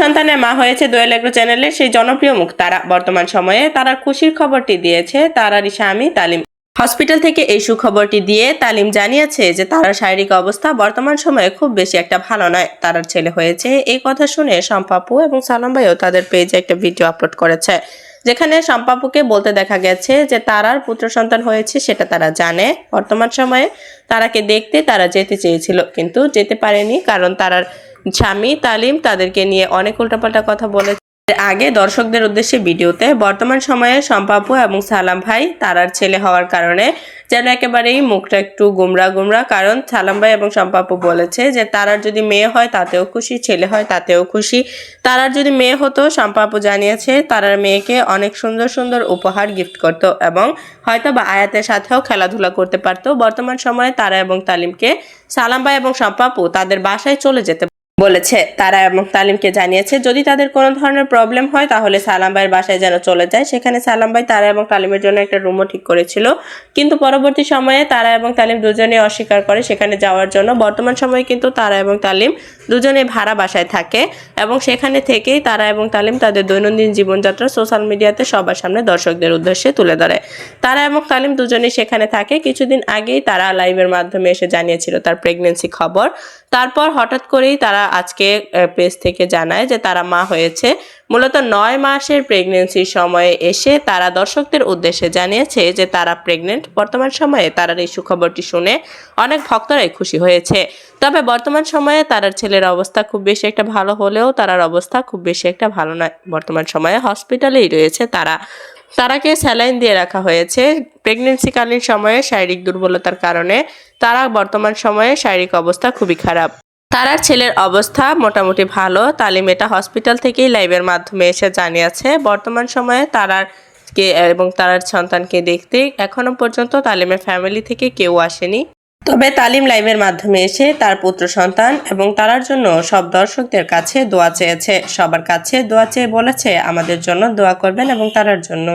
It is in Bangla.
সন্তানের মা হয়েছে দোয়েল এগ্রো চ্যানেলের সেই জনপ্রিয় মুখ তারা বর্তমান সময়ে তারার খুশির খবরটি দিয়েছে তারারই স্বামী তালিম। হসপিটাল থেকে এই সুখবরটি দিয়ে তালিম জানিয়েছে যে, তার শারীরিক অবস্থা বর্তমান সময়ে খুব বেশি একটা ভালো নয়। তারার ছেলে হয়েছে, এই কথা শুনে সম্পাপু এবং সালাম ভাইও তাদের পেজে একটা ভিডিও আপলোড করেছে, যেখানে সম্পাপুকে বলতে দেখা গেছে যে, তারার পুত্র সন্তান হয়েছে সেটা তারা জানে। বর্তমান সময়ে তারাকে দেখতে তারা যেতে চেয়েছিল, কিন্তু যেতে পারেনি, কারণ তারার স্বামী তালিম তাদেরকে নিয়ে অনেক উল্টাপাল্টা কথা বলে আগে দর্শকদের উদ্দেশ্যে ভিডিওতে বর্তমান সময়ে সম্পাপু এবং সালাম ভাই তারার ছেলে হওয়ার কারণে যেন একেবারেই মুখটা একটু গুমরা গুমরা, কারণ সালাম ভাই এবং সম্পাপু বলেছে যে তারার যদি মেয়ে হয় তাতেও খুশি, ছেলে হয় তাতেও খুশি। তারার যদি মেয়ে হতো সম্পাপু জানিয়েছে তারার মেয়েকে অনেক সুন্দর সুন্দর উপহার গিফট করত এবং হয়তো বা আয়াতের সাথেও খেলাধুলা করতে পারতো। বর্তমান সময়ে তারা এবং তালিমকে সালাম ভাই এবং সম্পাপু তাদের বাসায় চলে যেতে বলেছে। তারা এবং তালিমকে জানিয়েছে, যদি তাদের কোনো ধরনের প্রবলেম হয়, তাহলে সালাম ভাইয়ের বাসায় যেন চলে যায়। সেখানে সালাম ভাই তারা এবং তালিমের জন্য একটা রুমও ঠিক করেছিল। কিন্তু পরবর্তী সময়ে তারা এবং তালিম দুজনে অস্বীকার করে সেখানে যাওয়ার জন্য। বর্তমান সময়ে কিন্তু তারা এবং তালিম দুজনে ভাড়া বাসায় থাকে এবং সেখানে থেকেই তারা এবং তালিম তাদের দৈনন্দিন জীবনযাত্রা সোশ্যাল মিডিয়াতে সবার সামনে দর্শকদের উদ্দেশ্যে তুলে ধরে। তারা এবং তালিম দুজনেই সেখানে থাকে। কিছুদিন আগেই তারা লাইভের মাধ্যমে এসে জানিয়েছিল তার প্রেগনেন্সি খবর। তারপর হঠাৎ করেই তারা আজকে পেজ থেকে জানায় যে তারা মা হয়েছে। মূলত নয় মাসের প্রেগনেন্সির সময়ে এসে তারা দর্শকদের উদ্দেশ্যে জানিয়েছে যে তারা প্রেগনেন্ট বর্তমান সময়ে তারার এই সুখবরটি শুনে অনেক ভক্তরাই খুশি হয়েছে। তবে বর্তমান সময়ে তারার ছেলের অবস্থা খুব বেশি একটা ভালো হলেও তারার অবস্থা খুব বেশি একটা ভালো নয়। বর্তমান সময়ে হসপিটালেই রয়েছে তারা। তারাকে স্যালাইন দিয়ে রাখা হয়েছে। প্রেগনেন্সিকালীন সময়ে শারীরিক দুর্বলতার কারণে তারা বর্তমান সময়ে শারীরিক অবস্থা খুবই খারাপ। তারার ছেলের অবস্থা মোটামুটি ভালো। তালিম এটা হসপিটাল থেকেই লাইভের মাধ্যমে এসে জানিয়েছে। বর্তমান সময়ে তারার কে এবং তারার সন্তানকে দেখতে এখনও পর্যন্ত তালিমের ফ্যামিলি থেকে কেউ আসেনি। তবে তালিম লাইভের মাধ্যমে এসে তার পুত্র, সন্তান এবং তারার জন্য সব দর্শকদের কাছে দোয়া চেয়েছে। সবার কাছে দোয়া চেয়ে বলেছে, আমাদের জন্য দোয়া করবেন এবং তারার জন্য।